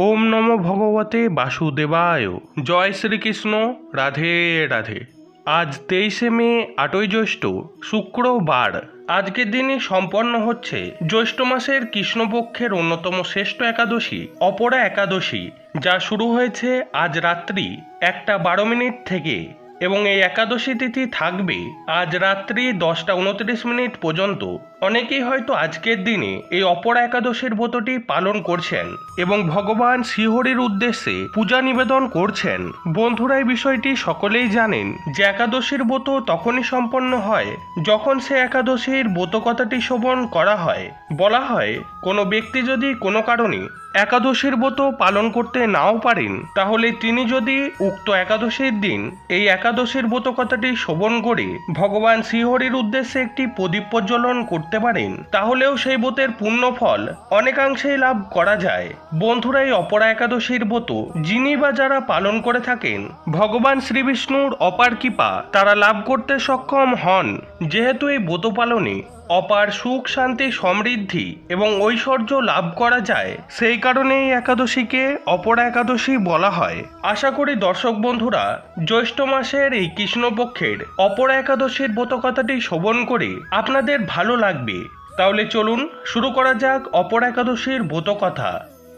ওম নমো ভগবতে বাসুদেবায়। জয় শ্রীকৃষ্ণ, রাধে রাধে। আজ তেইশে মে, আটই জ্যৈষ্ঠ, শুক্রবার। আজকের দিনে সম্পন্ন হচ্ছে জ্যৈষ্ঠ মাসের কৃষ্ণপক্ষের অন্যতম শ্রেষ্ঠ একাদশী, অপরা একাদশী, যা শুরু হয়েছে আজ রাত্রি একটা বারো মিনিট থেকে। এবং এই একাদশী তিথি থাকবে আজ রাত্রি দশটা উনত্রিশ মিনিট পর্যন্ত। অনেকেই হয়তো আজকের দিনে এই অপরা একাদশীর ব্রতটি পালন করছেন এবং ভগবান শ্রীহরির উদ্দেশ্যে পূজা নিবেদন করছেন। বন্ধুরা বিষয়টি সকলেই জানেন যে একাদশীর ব্রত তখনই সম্পন্ন হয় যখন সে একাদশীর ব্রত কথাটি শোভন করা হয়। বলা হয়, কোনো ব্যক্তি যদি কোনো কারণে একাদশীর ব্রত পালন করতে নাও পারেন, তাহলে তিনি যদি উক্ত একাদশীর দিন এই একাদশীর ব্রত কথাটি শোভন করে ভগবান শ্রীহরির উদ্দেশ্যে একটি প্রদীপ প্রজ্বলন করতে পারেন, তাহলেও সেই বোতের পুণ্য ফল অনেকাংশেই লাভ করা যায়। বন্ধুরা, এই অপরা একাদশীর ব্রত যিনি বা যারা পালন করে থাকেন, ভগবান শ্রীবিষ্ণুর অপার কৃপা, তারা লাভ করতে সক্ষম হন। যেহেতু এই ব্রত পালনে অপার সুখ, শান্তি, সমৃদ্ধি এবং ঐশ্বর্য লাভ করা যায়, সেই কারণে এই একাদশীকে অপরা একাদশী বলা হয়। আশা করি দর্শক বন্ধুরা, জ্যৈষ্ঠ মাসের এই কৃষ্ণপক্ষের অপরা একাদশীর ব্রতকথাটি শোভন করে আপনাদের ভালো লাগবে। তাহলে চলুন শুরু করা যাক অপর একাদশীর ব্রতকথা।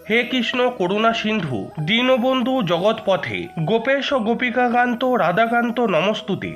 হে কৃষ্ণ করুণা সিন্ধু, দীনবন্ধু জগৎপথে, গোপেশ ও গোপিকাকান্ত, রাধাকান্ত নমস্তুতে।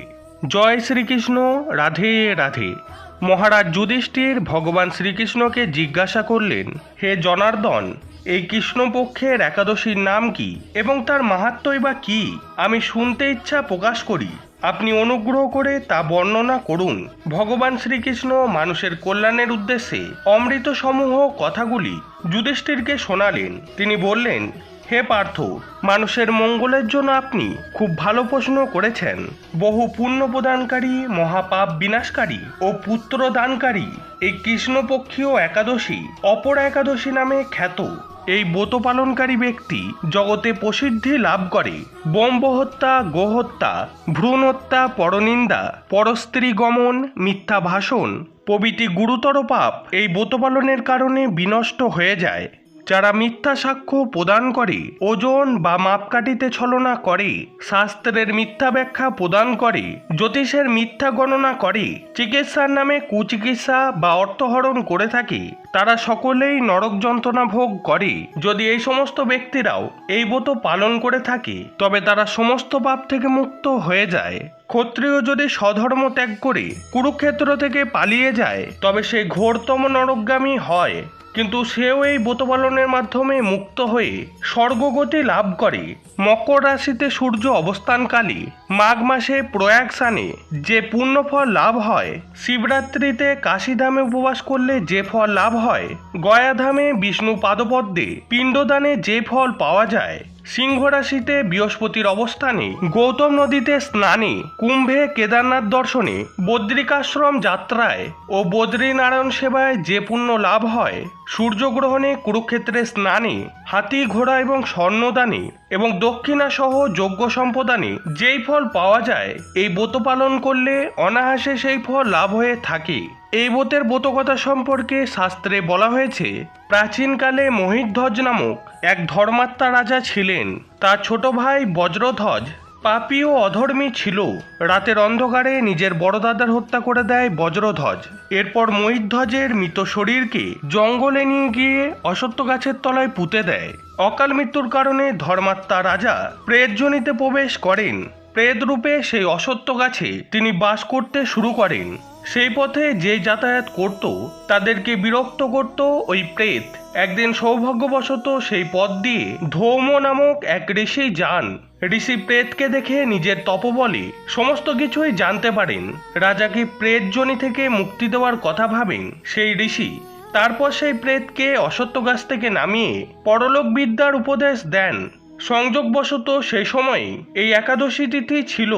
জয় শ্রীকৃষ্ণ, রাধে রাধে। মহারাজ যুধিষ্ঠির ভগবান শ্রীকৃষ্ণকে জিজ্ঞাসা করলেন, হে জনার্দন, এই কৃষ্ণপক্ষের একাদশীর নাম কি এবং তার মাহাত্মই বা কি? আমি শুনতে ইচ্ছা প্রকাশ করি। আপনি অনুগ্রহ করে তা বর্ণনা করুন। ভগবান শ্রীকৃষ্ণ মানুষের কল্যাণের উদ্দেশ্যে অমৃত সমূহ কথাগুলি যুধিষ্ঠিরকে শোনালেন। তিনি বললেন হে পার্থ, মানুষের মঙ্গলের জন্য আপনি খুব ভালো প্রশ্ন করেছেন। বহু পুণ্য প্রদানকারী মহাপাপ বিনাশকারী ও পুত্র দানকারী এই কৃষ্ণপক্ষীয় একাদশী অপর একাদশী নামে খ্যাত। এই ব্রত পালনকারী ব্যক্তি জগতে প্রসিদ্ধি লাভ করে। বম্ব হত্যা গোহত্যা ভ্রূণ হত্যা পরনিন্দা, পরস্ত্রী গমন, মিথ্যা ভাষণ প্রভৃতি গুরুতর পাপ এই ব্রত পালনের কারণে বিনষ্ট হয়ে যায়। যারা মিথ্যা সাক্ষ্য প্রদান করে, ওজন বা মাপকাঠিতে ছলনা করে, শাস্ত্রের মিথ্যা ব্যাখ্যা প্রদান করে, জ্যোতিষের মিথ্যা গণনা করে, চিকিৎসার নামে কুচিকিৎসা বা অর্থহরণ করে থাকে, তারা সকলেই নরক যন্ত্রণা ভোগ করে। যদি এই সমস্ত ব্যক্তিরাও এই ব্রত পালন করে থাকে, তবে তারা সমস্ত পাপ থেকে মুক্ত হয়ে যায়। ক্ষত্রিয় যদি স্বধর্ম ত্যাগ করে, কুরুক্ষেত্র থেকে পালিয়ে যায়, তবে সে ঘোরতম নরকগামী হয়। কিন্তু সেও এই ব্রত পালনের মাধ্যমে মুক্ত হয়ে স্বর্গগতি লাভ করে। মকর রাশিতে সূর্য অবস্থানকালে মাঘ মাসে প্রয়াগ স্থানে যে পুণ্যফল লাভ হয়, শিবরাত্রিতে কাশীধামে উপবাস করলে যে ফল লাভ হয়, গয়াধামে বিষ্ণু পাদপদ্মে পিণ্ডদানে যে ফল পাওয়া যায় সিংহ রাশিতে বৃহস্পতির অবস্থানে, গৌতম নদীতে স্নানে, কুম্ভে কেদারনাথ দর্শনে, বদ্রিকাশ্রম যাত্রায় ও বদ্রীনারায়ণ সেবায় যে পুণ্য লাভ হয়, সূর্যগ্রহণে কুরুক্ষেত্রে স্নানে, হাতি ঘোড়া এবং স্বর্ণদানে এবং দক্ষিণা সহ যজ্ঞ সম্পদানে যেই ফল পাওয়া যায়, এই ব্রত পালন করলে অনায়াসে সেই ফল লাভ হয়ে থাকে। এই ব্রতের ব্রতকথা সম্পর্কে শাস্ত্রে বলা হয়েছে, প্রাচীনকালে মহিধ্বজ নামক এক ধর্মাত্মা রাজা ছিলেন। তার ছোট ভাই বজ্রধ্বজ পাপী ও অধর্মী ছিল। রাতের অন্ধকারে নিজের বড়দাদার হত্যা করে দেয় বজ্রধ্বজ। এরপর মহিধ্বজের মৃত শরীরকে জঙ্গলে নিয়ে গিয়ে অসত্য গাছের তলায় পুঁতে দেয়। অকাল মৃত্যুর কারণে ধর্মাত্মা রাজা প্রেতজনিতে প্রবেশ করেন। প্রেত রূপে সেই অসত্য গাছে তিনি বাস করতে শুরু করেন। সেই পথে যে যাতায়াত করত, তাদেরকে বিরক্ত করত ওই প্রেত। একদিন সৌভাগ্যবশত সেই পথ দিয়ে ধৌম নামক এক ঋষি যান। ঋষি প্রেতকে দেখে নিজের তপবলে সমস্ত কিছুই জানতে পারেন। রাজাকে প্রেতজনি থেকে মুক্তি দেওয়ার কথা ভাবেন সেই ঋষি। তারপর সেই প্রেতকে অসত্য গাছ থেকে নামিয়ে পরলোক বিদ্যার উপদেশ দেন। সংযোগবশত সেই সময় এই একাদশী তিথি ছিল।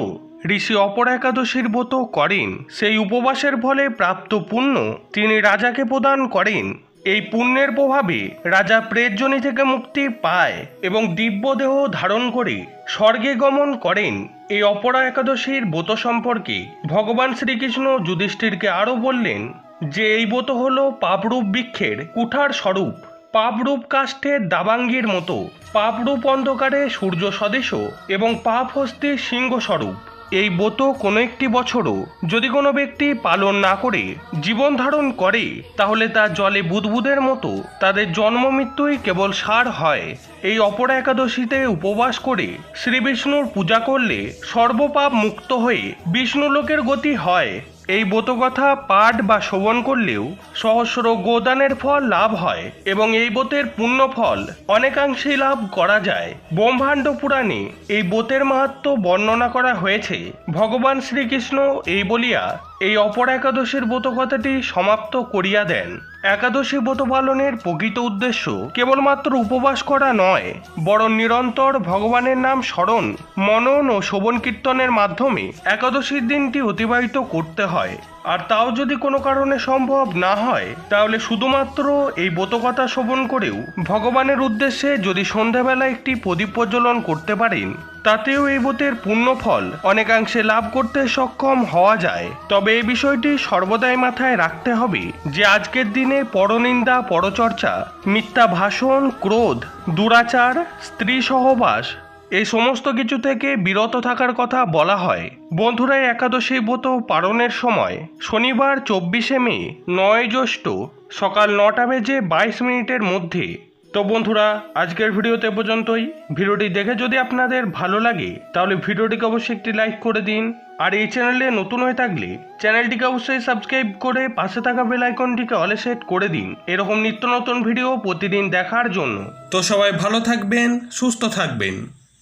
ঋষি অপর একাদশীর ব্রত করেন। সেই উপবাসের ফলে প্রাপ্ত পুণ্য তিনি রাজাকে প্রদান করেন। এই পুণ্যের প্রভাবে রাজা প্রেতজনি থেকে মুক্তি পায় এবং দিব্যদেহ ধারণ করে স্বর্গে গমন করেন। এই অপরা একাদশীর ব্রত সম্পর্কে ভগবান শ্রীকৃষ্ণ যুধিষ্ঠিরকে আরও বললেন যে, এই ব্রত হল পাপরূপ বৃক্ষের কুঠার স্বরূপ। পাপরূপ কাষ্ঠের দাবাঙ্গির মতো পাপরূপ অন্ধকারে সূর্য সদৃশ এবং পাপ হস্তে সিংহ স্বরূপ এই ব্রত কোনো একটি বছরও যদি কোনো ব্যক্তি পালন না করে, জীবন ধারণ করে, তাহলে তা জলে বুদবুদের মতো তাদের জন্ম মৃত্যুই কেবল সার হয়। এই অপর একাদশীতে উপবাস করে শ্রীবিষ্ণুর পূজা করলে সর্বপাপ মুক্ত হয়ে বিষ্ণুলোকের গতি হয়। এই ব্রতকথা পাঠ বা শ্রবণ করলেও সহস্র গোদানের ফল লাভ হয় এবং এই বোতের পুণ্য ফল অনেকাংশেই লাভ করা যায়। ব্রহ্মাণ্ড পুরাণে এই বোতের মাহাত্ম বর্ণনা করা হয়েছে। ভগবান শ্রীকৃষ্ণ এই বলিয়া এই অপর একাদশীর ব্রতকথাটি সমাপ্ত করিয়া দেন। একাদশী ব্রত পালনের প্রকৃত উদ্দেশ্য কেবলমাত্র উপবাস করা নয়, বরং নিরন্তর ভগবানের নাম স্মরণ, মনন ও শোভন কীর্তনের মাধ্যমে একাদশীর দিনটি অতিবাহিত করতে হয়। আর তাও যদি কোনো কারণে সম্ভব না হয়, তাহলে শুধুমাত্র এই ব্রতকথা শোভন করেও ভগবানের উদ্দেশ্যে যদি সন্ধ্যাবেলা একটি প্রদীপ প্রজ্বলন করতে পারেন, তাতেও এই বোতের পুণ্য ফল অনেকাংশে লাভ করতে সক্ষম হওয়া যায়। তবে এই বিষয়টি সর্বদাই মাথায় রাখতে হবে যে আজকের দিনে পরনিন্দা, পরচর্চা মিথ্যা ভাষণ ক্রোধ, দুরাচার স্ত্রী সহবাস এই সমস্ত কিছু থেকে বিরত থাকার কথা বলা হয়। বন্ধুরা একাদশী ব্রত পালনের সময় শনিবার চব্বিশে মে, নয় জ্যৈষ্ঠ সকাল নটা বেজে বাইশ মিনিটের মধ্যে। তো বন্ধুরা, আজকের ভিডিওতে পর্যন্তই। ভিডিওটি দেখে যদি আপনাদের ভালো লাগে, তাহলে ভিডিওটিকে অবশ্যই একটি লাইক করে দিন। আর এই চ্যানেলে নতুন হয়ে থাকলে চ্যানেলটিকে অবশ্যই সাবস্ক্রাইব করে পাশে থাকা বেল আইকনটিকে অলে সেট করে দিন। এরকম নিত্য নতুন ভিডিও প্রতিদিন দেখার জন্য। তো সবাই ভালো থাকবেন, সুস্থ থাকবেন।